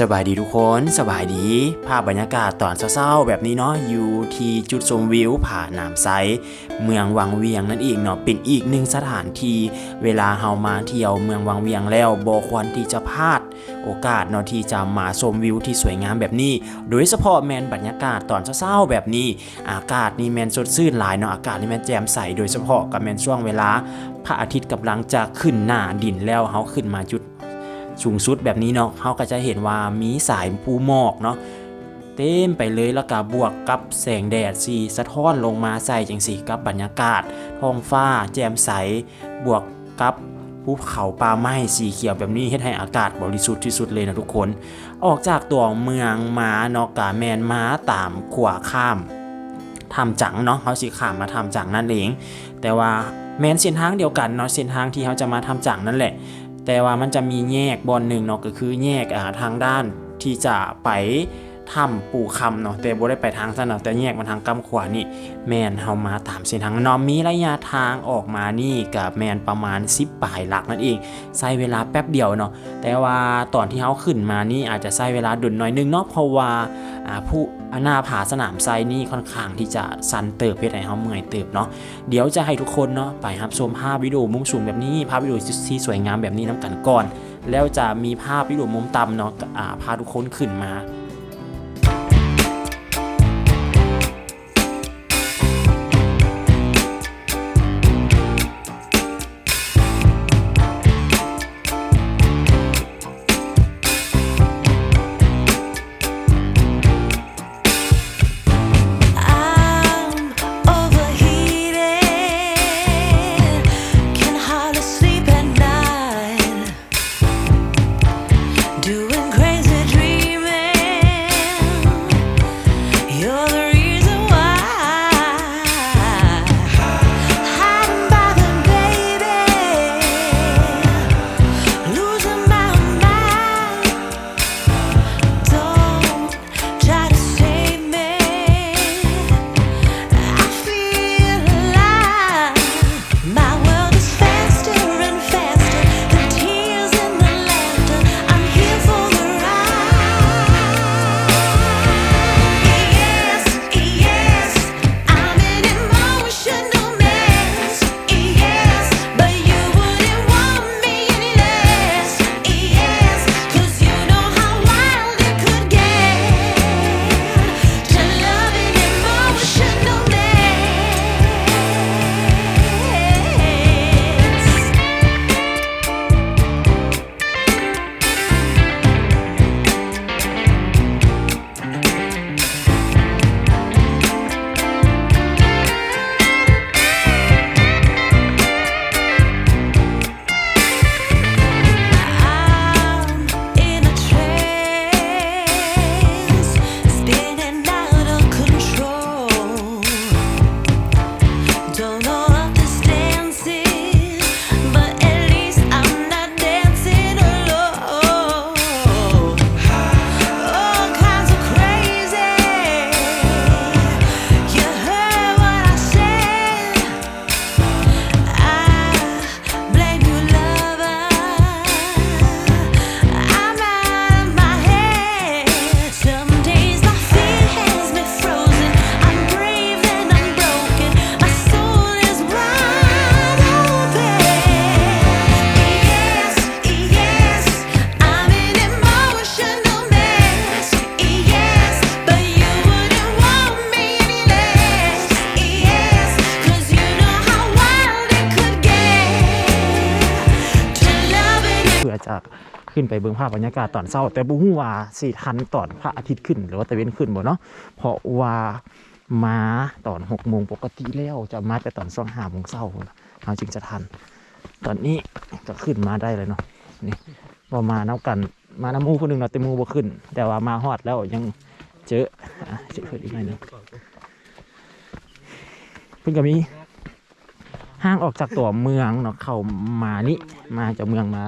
สบายดีทุกคนสบายดี ภาพบรรยากาศตอนเศร้าๆแบบนี้เนาะอยู่ที่จุดชมวิวผาหนามไซเมืองวังเวียงนั่นเองเนาะเป็นอีกหนึ่งสถานที่เวลาเฮามาเที่ยวเมืองวังเวียงแล้วบ่ควรที่จะพลาด โอกาสเนาะที่จะมาชมวิวที่สวยงามแบบนี้ โดยเฉพาะแมนบรรยากาศตอนเศร้าๆแบบนี้ อากาศนี่แมนสดชื่นหลายเนาะอากาศนี่แมนแจ่มใสโดยเฉพาะกับแมนช่วงเวลาพระอาทิตย์กำลังจะขึ้นหน้าดินแล้วเฮาขึ้นมาจุด สูงสุดแบบนี้เนาะเขาก็จะเห็นว่ามีสายภูหมอกเนาะเต็มไปเลยแล้วก็บวกกับแสงแดดสีสะท้อนลงมาใส่จังสีกับบรรยากาศท้องฟ้า แจ่มใส บวกกับภูเขาป่าไม้สีเขียวแบบนี้เฮ็ดให้อากาศบริสุทธิ์ที่สุดเลยนะทุกคน ออกจากตัวเมืองมาเนาะกาแมนมาตามขวาข้ามทำจังเนาะเขาสิขามมาทำจังนั่นเอง แต่ว่าแมนเส้นทางเดียวกันเนาะเส้นทางที่เขาจะมาทำจังนั่นแหละ แต่ว่ามันจะมีแยกบอลหนึ่งเนาะก็คือแยกทางด้านที่จะไป ถ้ำปู่คำเนาะแต่บ่ได้ไปทางสั้นเนาะแต่แยกมาทางกำขวานี่ แมนเฮามาตามเส้นทางเนาะมีระยะทางออกมานี่กับแมนประมาณ 10ปลายหลักนั่นเองใช้เวลาแป๊บเดียวเนาะแต่ว่าตอนที่เฮาขึ้นมานี่อาจจะใช้เวลาดุนหน่อยนึงเนาะเพราะว่าอ่าผู้อาหน้าผาสนามไซนี่ค่อนข้างที่จะสันเติบเฮ็ดให้เฮาเมื่อยเติบเนาะเดี๋ยวจะให้ทุกคนเนาะไปรับชมภาพวิดีโอมุมสูงแบบนี้ภาพวิดีโอที่สวยงามแบบนี้น้ำกันก่อน แล้วจะมีภาพวิดีโอมุมต่ำเนาะอ่าพาทุกคนขึ้นมา จะขึ้นไปเบิ่งภาพบรรยากาศตอนเช้า แต่บุ้งว่าสิทันตอนพระอาทิตย์ขึ้น หรือว่าตะเวนขึ้นบ่เนาะเพราะว่ามาตอน6โมงปกติแล้วจะมาแต่ตอนช่วง5โมงเช้าเราจึงจะทัน ตอนนี้ก็ขึ้นมาได้เลยเนาะนี่ว่มาน้ากันมาน้ำมูคนหนึ่งเนาะแต่หมูบ่ขึ้น แต่ว่ามาฮอดแล้วยังเจออะเจอเพิ่นอีกหน่อยหนึงเพิ่นก็มีห้างออกจากตัวเมืองเนาะเข้ามานี่มาจากเมืองมา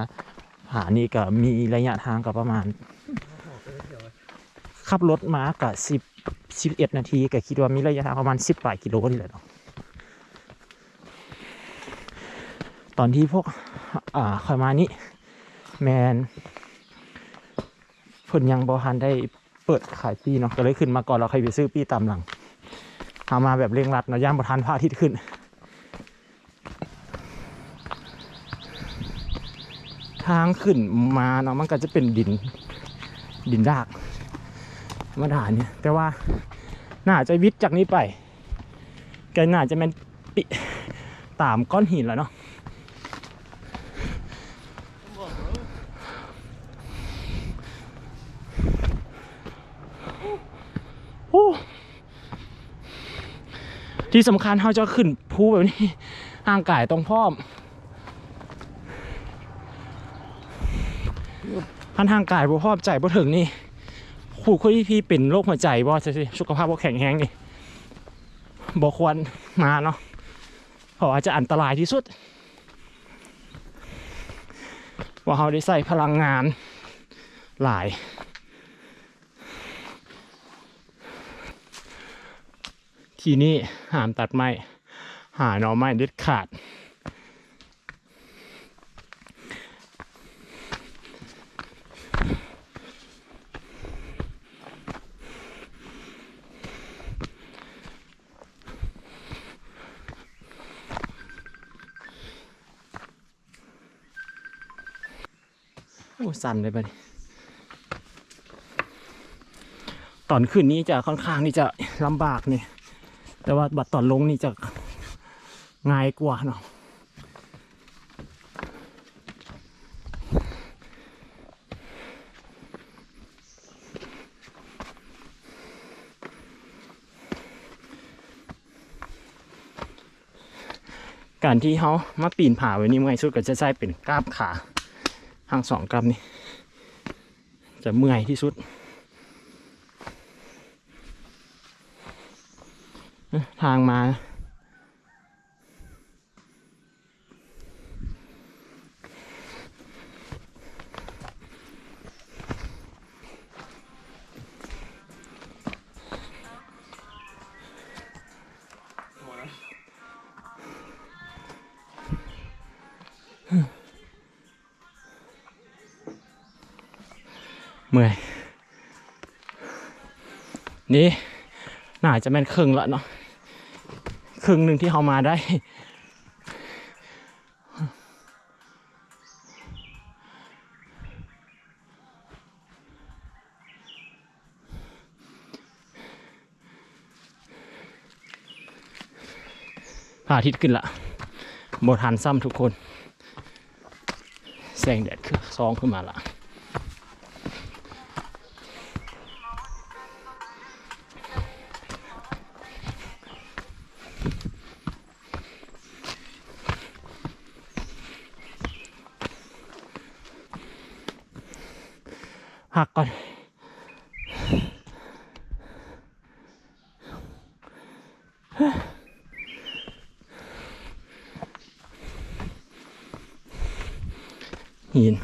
ผานี่ก็มีระยะทางก็ประมาณ ขับรถมาก็สิบสิบเอ็ดนาทีก็คิดว่ามีระยะทางประมาณสิบปลายกิโลนี่แหละเนาะตอนที่พวกอ่าคอยมานี่แมนเพิ่นยังบ่ทันได้เปิดขายปีเนาะก็เลยขึ้นมาก่อนเราใครไปซื้อปีตามหลังเอามาแบบเร่งรัดเนาะย่างบ่ทันพระอาทิตย์ขึ้น ทางขึ้นมาเนาะมันก็จะเป็นดินดินรากธรรมดาเนี่ยแต่ว่าน่าจะวิทย์จากนี้ไปก็น่าจะเป็นปิตามก้อนหินแล้วเนาะโอ้ที่สำคัญเขาจะขึ้นภูแบบนี้ห่างกายตรงพร้อม พันทางกายบ่พอใจบ่ถึงนี่คู่คุยพี่เป็นโรคหัวใจบ่จะสิสุขภาพบ่แข็งแรงนี่บ่ควรมาเนาะเพราะอาจจะอันตรายที่สุด ว่าเขาได้ใส่พลังงานหลาย ทีนี้ห้ามตัดไม้หาหน่อไม้เด็ดขาด โอ้สั่นเลยบัดนี้ตอนขึ้นนี้จะค่อนข้างนี่จะลำบากเนี่ยแต่ว่าบัดตอนลงนี่จะง่ายกว่าเนาะการที่เขามาปีนผาไว้นี่เมื่อยสุดก็จะใช้เป็นกล้ามขา ทางสองกรัมนี่จะเมื่อยที่สุดทางมา เมื่อยนี่น่าจะแม่นครึ่งละเนาะครึ่งหนึ่งที่เขามาได้ พระอาทิตย์ขึ้นละโบทันซ้ำทุกคน แสงแดดคือซองขึ้นมาละ หักก่อน หิน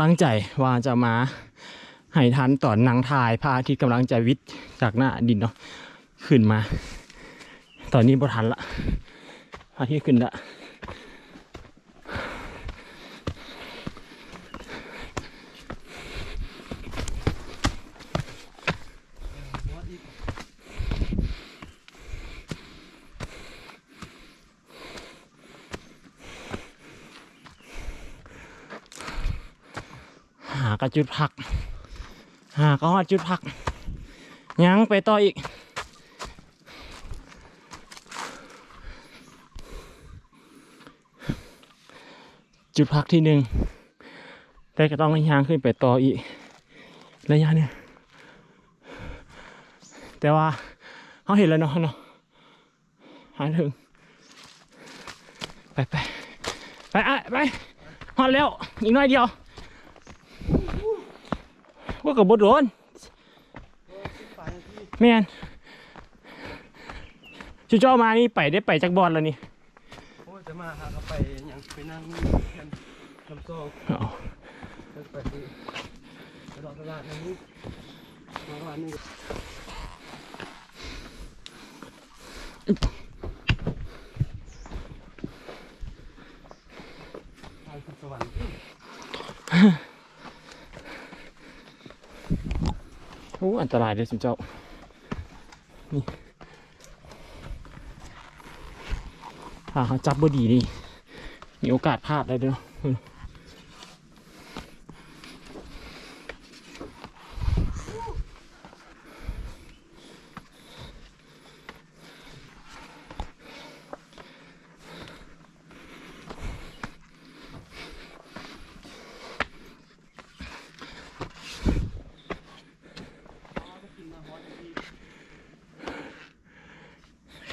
ตั้งใจว่าจะมาให้ทันตอนนางทายพระอาทิตย์กำลังจะวิทย์จากหน้าดินเนาะขึ้นมา ตอนนี้บ่ทันละพระอาทิตย์ขึ้นละหากระ จุดพัก หาก็ฮอดจุดพัก ยังไปต่ออีก จุดพักที่หนึ่งแต่ก็ต้องยางขึ้นไปต่ออีก ระยะเนี่ย แต่ว่าเขาเห็นแล้วเนาะเนาะหาถึง ไปไปไปไป ฮอดแล้ว อีกน้อยเดียว ว่ากับบโดนแม่นชุเจ้ามานี่ไปได้ไปจากบอลแล้วนี่โอ้ยจะมาหาเขาไปยังไปนั่งแคมป์ลำโซ่เอาไปไปที่ตลอดตลาดนี้มาวันนี้ทางขึ้นสวรรค์ โอ้อันตรายเลยสิเจ้า นี่ถ้าเขาจับบ่ดีนี่ มีโอกาสพลาดได้เด้ว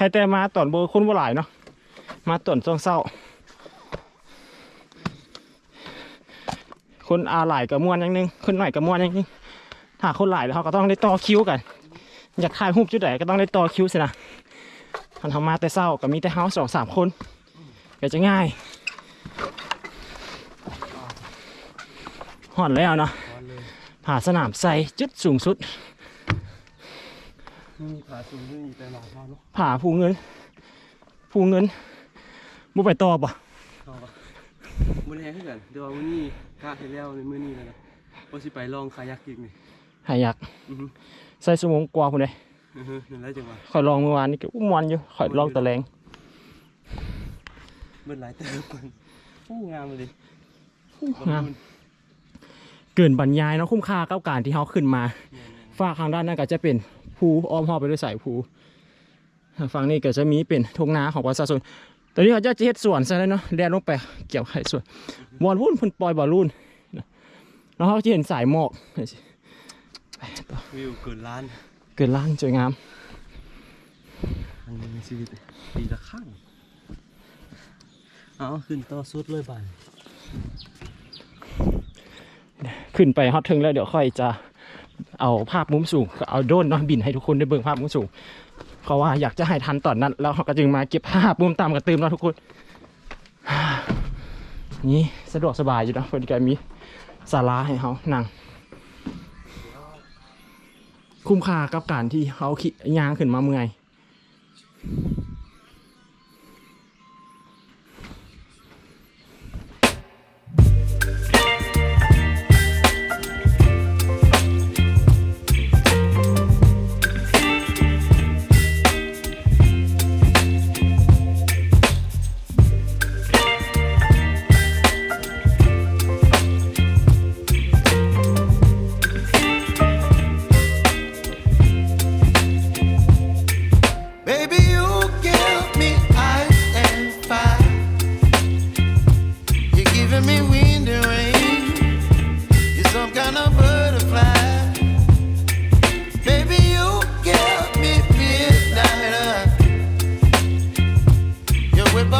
ใครแต่มาตอนโบคนบ่หลายเนาะมาตอนช่วงเศร้า คนอาหลายกับมวนอย่างนึงคนหน่อยกับมวนอย่างนึงถ้าคนหลายแล้วเขาก็ต้องได้ต่อคิวกัน อยากถ่ายรูปจุดไหนก็ต้องได้ต่อคิวสินะทันทำมาแต่เศร้าก็มีแต่เฮาสองสามคนก็จะง่ายห่อนแล้วเนาะผ่าสนามใส่จุดสูงสุด ม่มีผาสูงไม่มีแต่หลอกนอนเนาะผ่าภูเงิน ภูเงินบุไปต่อปะเอาปะมือแรงขึ้นกันเดี๋ยววันนี้กล้าให้แล้วในมือนี้แล้วนะว่าสิไปลองคายักอีกนี่หาอยากอือฮึใส่สมงกว่าคนใดอือฮึนั่นแหละจังหวะข่อยลองเมื่อวานนี่ก็อุ้มวันอยู่ข่อยลองตะแลงเบิดหลายเติมกันโอ้งามเลยงามเกินบรรยายเนาะคุ้มค่ากับการที่เขาขึ้นมาฝากทางด้านนั้นก็จะเป็น ภูอ้อมหอบไปด้วยสายภูฝั่งนี้ก็จะมีเป็นทุ่งนาของประชาชนตอนนี้เขาจะเฮ็ดสวนซะแล้วเนาะแดนลงไปเกี่ยวไข่สวนบอลวุ่นเพิ่นปล่อยบอลลูนแล้วเขาจะเห็นสายหมอกไปต่อวิวเกินล้านเกินล้านสวยงามครั้งหนึงในชีวิตปีละครั้งเอาขึ้นต่อสุดเลยบ่ายขึ้นไปฮอตถึงแล้วเดี๋ยวค่อยจะ เอาภาพมุมสูงเอาโดรนเนาะบินให้ทุกคนได้เบิ่งภาพมุมสูงเพราะว่าอยากจะให้ทันตอนนั้น แล้วเขาก็จึงมาเก็บภาพมุมต่ำกับตืมเนาะทุกคนนี่สะดวกสบายอยู่นะเพิ่นกมีศาลาให้เขานั่งคุ้มค่ากับการที่เขาขี่ยางขึ้นมาเมื่อย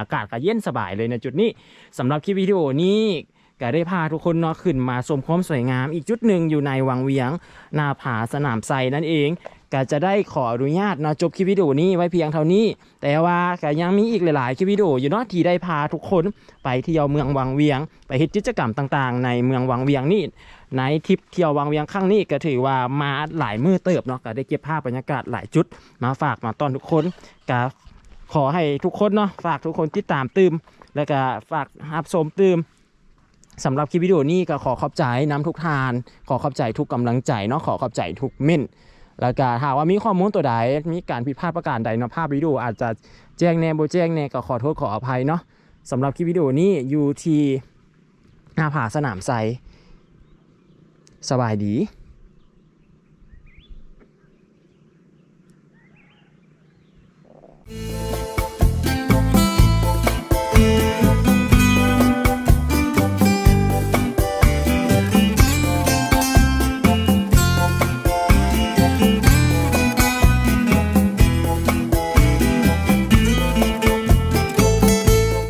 อากาศก็เย็นสบายเลยในจุดนี้สำหรับคลิปวิดีโอนี้ก็ได้พาทุกคนเนาะขึ้นมาชมความสวยงาม อีกจุดหนึ่งอยู่ในวังเวียงหนาผาสนามไซนั่นเองก็จะได้ขออนุญาตเนาะจบคลิปวิดีโอนี้ไว้เพียงเท่านี้ แต่ว่าก็ยังมีอีกหลาย ๆ คลิปวิดีโออยู่เนาะที่ได้พาทุกคนไปเที่ยวเมืองวังเวียง ไปเฮ็ดกิจกรรมต่าง ๆ ในเมืองวังเวียงนี่ในทริปเที่ยววังเวียงครั้งนี้ก็ถือว่ามาหลายมือเติบเนาะก็ได้เก็บภาพบรรยากาศหลายจุด มาฝากมาตอนทุกคนก็ ขอให้ทุกคนเนาะฝากทุกคนติดตามตืมแล้วก็ฝากรับชมตืมสำหรับคลิปวิดีโอนี้ก็ขอขอบใจน้ำทุกทาน ขอขอบใจทุกกำลังใจเนาะขอขอบใจทุกเม่นแล้วก็ถ้าว่ามีข้อมูลตัวใดมีการผิดพลาดประการใดเนาะภาพวิดีโออาจจะแจ้งแนโบแจ้งแนก็ขอโทษขออภัยเนาะสำหรับคลิปวิดีโอนี้อยู่ที่หน้าผาสนามไซสบายดี